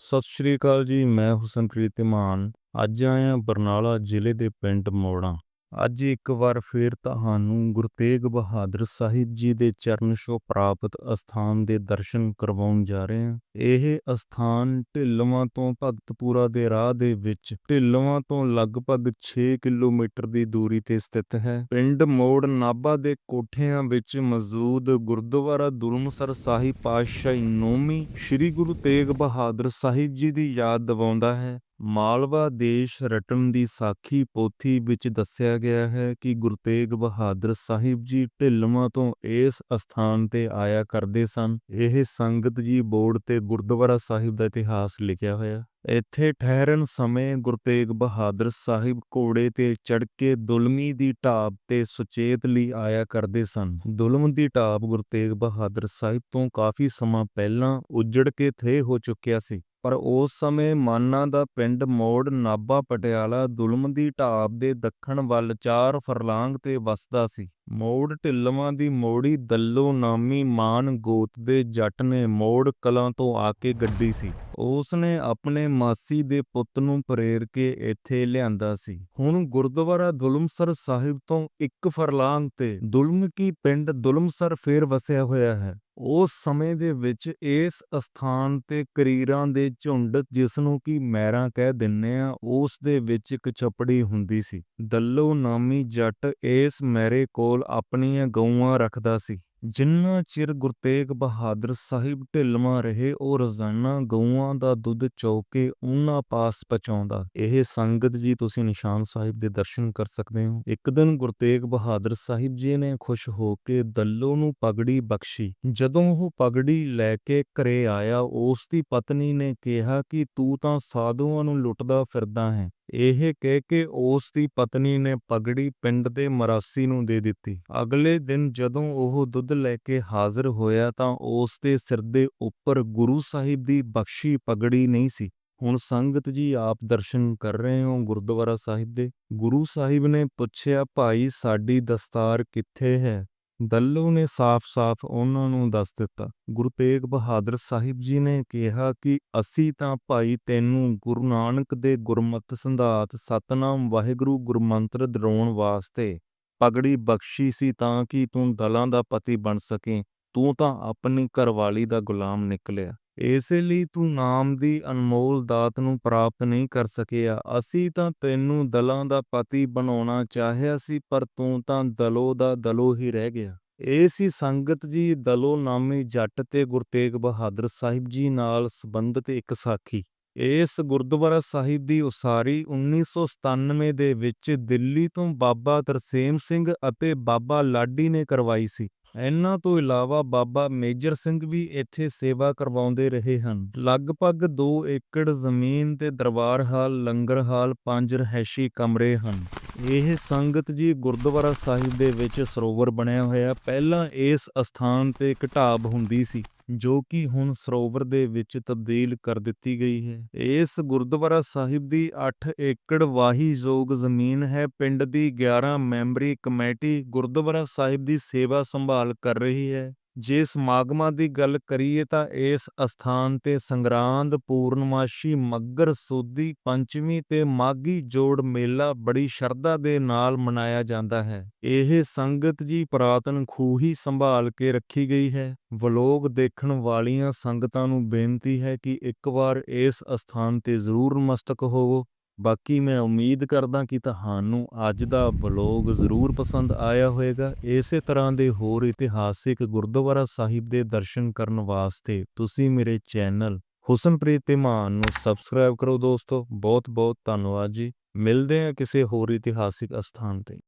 ਸਤਿ ਸ਼੍ਰੀ ਅਕਾਲ ਜੀ ਮੈਂ ਹੁਸਨਪ੍ਰੀਤ ਮਾਨ ਅੱਜ ਆਇਆ ਬਰਨਾਲਾ ਜ਼ਿਲ੍ਹੇ ਦੇ ਪਿੰਡ ਮੋੜਾਂ। ਅੱਜ ਇੱਕ ਵਾਰ ਫੇਰ ਤੁਹਾਨੂੰ ਗੁਰੂ ਤੇਗ ਬਹਾਦਰ ਸਾਹਿਬ ਜੀ ਦੇ ਚਰਨ ਛੋਹ ਪ੍ਰਾਪਤ ਅਸਥਾਨ ਦੇ ਦਰਸ਼ਨ ਕਰਵਾਉਣ ਜਾ ਰਹੇ ਹਾਂ। ਇਹ ਅਸਥਾਨ ਢਿੱਲਵਾਂ ਤੋਂ ਭਗਤਪੂਰਾ ਦੇ ਰਾਹ ਦੇ ਵਿੱਚ, ਢਿੱਲਵਾਂ ਤੋਂ ਲਗਭਗ 6 ਕਿਲੋਮੀਟਰ ਦੀ ਦੂਰੀ ਤੇ ਸਥਿਤ ਹੈ। ਪਿੰਡ ਮੋੜ ਨਾਭਾ ਦੇ ਕੋਠਿਆਂ ਵਿੱਚ ਮੌਜੂਦ ਗੁਰਦੁਆਰਾ ਦੁਲਮਸਰ ਸਾਹਿਬ ਪਾਤਸ਼ਾਹੀ ਨੌਵੀਂ ਸ੍ਰੀ ਗੁਰੂ ਤੇਗ ਬਹਾਦਰ ਸਾਹਿਬ ਜੀ ਦੀ ਯਾਦ ਦਿਵਾਉਂਦਾ ਹੈ। ਮਾਲਵਾ ਦੇਸ਼ ਰਟਨ ਦੀ ਸਾਖੀ ਪੋਥੀ ਵਿੱਚ ਦੱਸਿਆ ਗਿਆ ਹੈ ਕਿ ਗੁਰੂ ਤੇਗ ਬਹਾਦਰ ਸਾਹਿਬ ਜੀ ਢਿੱਲਵਾਂ ਤੋਂ ਇਸ ਅਸਥਾਨ ਤੇ ਆਇਆ ਕਰਦੇ ਸਨ। ਇਹ ਸੰਗਤ ਜੀ ਬੋਰਡ ਤੇ ਗੁਰਦੁਆਰਾ ਸਾਹਿਬ ਦਾ ਇਤਿਹਾਸ ਲਿਖਿਆ ਹੋਇਆ। ਇੱਥੇ ਠਹਿਰਨ ਸਮੇਂ ਗੁਰੂ ਤੇਗ ਬਹਾਦਰ ਸਾਹਿਬ ਘੋੜੇ ਤੇ ਚੜ੍ਹ ਕੇ ਦੁਲਮੀ ਦੀ ਢਾਬ ਤੇ ਸੁਚੇਤ ਲਈ ਆਇਆ ਕਰਦੇ ਸਨ। ਦੁਲਮ ਦੀ ਢਾਬ ਗੁਰੂ ਤੇਗ ਬਹਾਦਰ ਸਾਹਿਬ ਤੋਂ ਕਾਫੀ ਸਮਾਂ ਪਹਿਲਾਂ ਉਜੜ ਕੇ ਥੇ ਹੋ ਚੁੱਕਿਆ ਸੀ। ਪਰ ਉਸ ਸਮੇਂ ਮਾਨਾ ਦਾ ਪਿੰਡ ਮੋੜ ਨਾਭਾ ਪਟਿਆਲਾ ਦੁਲਮ ਦੀ ਢਾਬ ਦੇ ਦੱਖਣ ਵੱਲ ਚਾਰ ਫਰਲਾਂਗ ਤੇ ਵਸਦਾ ਸੀ। ਮੋੜ ਢਿੱਲਵਾਂ ਦੀ ਮੋੜੀ ਦੱਲੋ ਨਾਮੀ ਮਾਨ ਗੋਤ ਦੇ ਜੱਟ ਨੇ ਮੋੜ ਕਲਾਂ ਤੋਂ ਆ ਕੇ ਗੱਡੀ ਸੀ। ਉਸ ਨੇ ਆਪਣੇ ਮਾਸੀ ਦੇ ਪੁੱਤ ਨੂੰ ਪ੍ਰੇਰ ਕੇ ਇੱਥੇ ਲਿਆਂਦਾ ਸੀ। ਹੁਣ ਗੁਰਦੁਆਰਾ ਦੁਲਮਸਰ ਸਾਹਿਬ ਤੋਂ ਇੱਕ ਫਰਲਾਂਗ ਤੇ ਦੁਲਮ ਕੀ ਪਿੰਡ ਦੁਲਮਸਰ ਫੇਰ ਵਸਿਆ ਹੋਇਆ ਹੈ। ਉਸ ਸਮੇਂ ਦੇ ਵਿੱਚ ਇਸ ਅਸਥਾਨ ਤੇ ਕਰੀਰਾਂ ਦੇ ਝੁੰਡ ਜਿਸ ਨੂੰ ਕਿ ਮੈਰਾਂ ਕਹਿ ਦਿੰਨੇ ਆ, ਉਸ ਦੇ ਵਿੱਚ ਇੱਕ ਛਪੜੀ ਹੁੰਦੀ ਸੀ। ਦੱਲੋ ਨਾਮੀ ਜੱਟ ਇਸ ਮੈਰੇ ਕੋਲ ਆਪਣੀਆਂ ਗਊਆਂ ਰੱਖਦਾ ਸੀ। ਜਿੰਨਾ ਚਿਰ ਗੁਰਤੇਗ ਬਹਾਦਰ ਸਾਹਿਬ ਢਿੱਲਵਾਂ ਰਹੇ, ਉਹ ਰੋਜ਼ਾਨਾ ਗਊਆਂ ਦਾ ਦੁੱਧ ਚੋ ਕੇ ਉਹਨਾਂ ਪਾਸ ਪਹੁੰਚਾਉਂਦਾ। ਇਹ ਸੰਗਤ ਜੀ, ਤੁਸੀਂ ਨਿਸ਼ਾਨ ਸਾਹਿਬ ਦੇ ਦਰਸ਼ਨ ਕਰ ਸਕਦੇ ਹੋ। ਇੱਕ ਦਿਨ ਗੁਰਤੇਗ ਬਹਾਦਰ ਸਾਹਿਬ ਜੀ ਨੇ ਖੁਸ਼ ਹੋ ਕੇ ਦੱਲੋ ਨੂੰ ਪਗੜੀ ਬਖਸ਼ੀ। ਜਦੋਂ ਉਹ ਪਗੜੀ ਲੈ ਕੇ ਘਰੇ ਆਇਆ, ਉਸ ਦੀ ਪਤਨੀ ਨੇ ਕਿਹਾ ਕਿ ਤੂੰ ਤਾਂ ਸਾਧੂਆਂ ਨੂੰ ਲੁੱਟਦਾ ਫਿਰਦਾ ਹੈ। ਇਹ ਕਹਿ ਕੇ ਉਸ ਦੀ ਪਤਨੀ ਨੇ ਪਗੜੀ ਪਿੰਡ ਦੇ ਮਰਾਸੀ ਨੂੰ ਦੇ ਦਿੱਤੀ। ਅਗਲੇ ਦਿਨ ਜਦੋਂ ਉਹ ਦੁੱਧ ਲੈ ਕੇ ਹਾਜ਼ਰ ਹੋਇਆ ਤਾਂ ਉਸ ਦੇ ਸਿਰ ਦੇ ਉੱਪਰ ਗੁਰੂ ਸਾਹਿਬ ਦੀ ਬਖਸ਼ੀ ਪਗੜੀ ਨਹੀਂ ਸੀ। ਹੁਣ ਸੰਗਤ ਜੀ, ਆਪ ਦਰਸ਼ਨ ਕਰ ਰਹੇ ਹੋ ਗੁਰਦੁਆਰਾ ਸਾਹਿਬ ਦੇ। ਗੁਰੂ ਸਾਹਿਬ ਨੇ ਪੁੱਛਿਆ, ਭਾਈ, ਸਾਡੀ ਦਸਤਾਰ ਕਿੱਥੇ ਹੈ? ਦੱਲੂ ਨੇ ਸਾਫ਼-ਸਾਫ਼ ਉਹਨਾਂ ਨੂੰ ਦੱਸ ਦਿੱਤਾ। ਗੁਰੂ ਤੇਗ ਬਹਾਦਰ ਸਾਹਿਬ ਜੀ ਨੇ ਕਿਹਾ ਕਿ ਅਸੀਂ ਤਾਂ ਭਾਈ ਤੈਨੂੰ ਗੁਰੂ ਨਾਨਕ ਦੇ ਗੁਰਮਤਿ ਸੰਧਾਤ ਸਤਨਾਮ ਵਾਹਿਗੁਰੂ ਗੁਰਮੰਤਰ ਦਰਾਉਣ ਵਾਸਤੇ ਪਗੜੀ ਬਖਸ਼ੀ ਸੀ ਤਾਂ ਕਿ ਤੂੰ ਦਲਾਂ ਦਾ ਪਤੀ ਬਣ ਸਕੇ? ਤੂੰ ਤਾਂ ਆਪਣੀ ਘਰਵਾਲੀ ਦਾ ਗੁਲਾਮ ਨਿਕਲਿਆ। ਇਸੇ ਲਈ ਤੂੰ ਨਾਮ ਦੀ ਅਨਮੋਲ ਦਾਤ ਨੂੰ ਪ੍ਰਾਪਤ ਨਹੀਂ ਕਰ ਸਕਿਆ। ਅਸੀਂ ਤਾਂ ਤੈਨੂੰ ਦਲਾਂ ਦਾ ਪਤੀ ਬਣਾਉਣਾ ਚਾਹਿਆ ਸੀ, ਪਰ ਤੂੰ ਤਾਂ ਦਲੋ ਦਾ ਦਲੋ ਹੀ ਰਹਿ ਗਿਆ। ਇਹ ਸੀ ਸੰਗਤ ਜੀ, ਦਲੋ ਨਾਮੀ ਜੱਟ ਤੇ ਗੁਰਤੇਗ ਬਹਾਦਰ ਸਾਹਿਬ ਜੀ ਨਾਲ ਸੰਬੰਧਿਤ ਇੱਕ ਸਾਖੀ। ਇਸ ਗੁਰਦੁਆਰਾ ਸਾਹਿਬ ਦੀ ਉਸਾਰੀ 1997 ਦੇ ਵਿੱਚ ਦਿੱਲੀ ਤੋਂ ਬਾਬਾ ਤਰਸੇਮ ਸਿੰਘ ਅਤੇ ਬਾਬਾ ਲਾਡੀ ਨੇ ਕਰਵਾਈ ਸੀ। ਇਹਨਾਂ ਤੋਂ ਇਲਾਵਾ ਬਾਬਾ ਮੇਜਰ ਸਿੰਘ ਵੀ ਇੱਥੇ ਸੇਵਾ ਕਰਵਾਉਂਦੇ ਰਹੇ ਹਨ। ਲਗਭਗ 2 ਏਕੜ ਜ਼ਮੀਨ ਤੇ ਦਰਬਾਰ ਹਾਲ, ਲੰਗਰ ਹਾਲ, ਪੰਜ ਰਹਿਸ਼ੀ ਕਮਰੇ ਹਨ। ਇਹ ਸੰਗਤ ਜੀ ਗੁਰਦੁਆਰਾ ਸਾਹਿਬ ਦੇ ਵਿੱਚ ਸਰੋਵਰ ਬਣਿਆ ਹੋਇਆ। ਪਹਿਲਾਂ ਇਸ ਅਸਥਾਨ ਤੇ ਘਟਾਬ ਹੁੰਦੀ ਸੀ। ਜੋ ਕਿ ਹੁਣ ਸਰੋਵਰ ਦੇ ਵਿੱਚ ਤਬਦੀਲ ਕਰ ਦਿੱਤੀ ਗਈ ਹੈ। ਇਸ ਗੁਰਦੁਆਰਾ ਸਾਹਿਬ ਦੀ 8 ਏਕੜ ਵਾਹੀ ਯੋਗ ਜ਼ਮੀਨ ਹੈ। ਪਿੰਡ ਦੀ 11 ਮੈਂਬਰੀ ਕਮੇਟੀ ਗੁਰਦੁਆਰਾ ਸਾਹਿਬ ਦੀ ਸੇਵਾ ਸੰਭਾਲ ਕਰ ਰਹੀ ਹੈ। ਜੇ ਸਮਾਗਮਾਂ ਦੀ ਗੱਲ ਕਰੀਏ ਤਾਂ ਇਸ ਅਸਥਾਨ ਤੇ ਸੰਗਰਾਂਦ, ਪੂਰਨਮਾਸ਼ੀ, ਮੱਗਰ, ਸੋਦੀ, ਪੰਚਮੀ ਤੇ ਮਾਗੀ ਜੋੜ ਮੇਲਾ ਬੜੀ ਸ਼ਰਧਾ ਦੇ ਨਾਲ ਮਨਾਇਆ ਜਾਂਦਾ ਹੈ। ਇਹ ਸੰਗਤ ਜੀ ਪ੍ਰਾਤਨ ਖੂਹੀ ਸੰਭਾਲ ਕੇ ਰੱਖੀ ਗਈ ਹੈ। ਵਲੋਗ ਦੇਖਣ ਵਾਲੀਆਂ ਸੰਗਤਾਂ ਨੂੰ ਬੇਨਤੀ ਹੈ ਕਿ ਇੱਕ ਵਾਰ ਇਸ ਅਸਥਾਨ ਤੇ ਜ਼ਰੂਰ ਮਸਤਕ ਹੋਵੋ। ਬਾਕੀ ਮੈਂ ਉਮੀਦ ਕਰਦਾ ਕਿ ਤੁਹਾਨੂੰ ਅੱਜ ਦਾ ਬਲੌਗ ਜ਼ਰੂਰ ਪਸੰਦ ਆਇਆ ਹੋਵੇਗਾ। ਇਸੇ ਤਰ੍ਹਾਂ ਦੇ ਹੋਰ ਇਤਿਹਾਸਿਕ ਗੁਰਦੁਆਰਾ ਸਾਹਿਬ ਦੇ ਦਰਸ਼ਨ ਕਰਨ ਵਾਸਤੇ ਤੁਸੀਂ ਮੇਰੇ ਚੈਨਲ ਹੁਸਨਪ੍ਰੀਤ ਧੀਮਾਨ ਨੂੰ ਸਬਸਕ੍ਰਾਈਬ ਕਰੋ ਦੋਸਤੋ। ਬਹੁਤ ਬਹੁਤ ਧੰਨਵਾਦ ਜੀ। ਮਿਲਦੇ ਹਾਂ ਕਿਸੇ ਹੋਰ ਇਤਿਹਾਸਿਕ ਅਸਥਾਨ ਤੇ।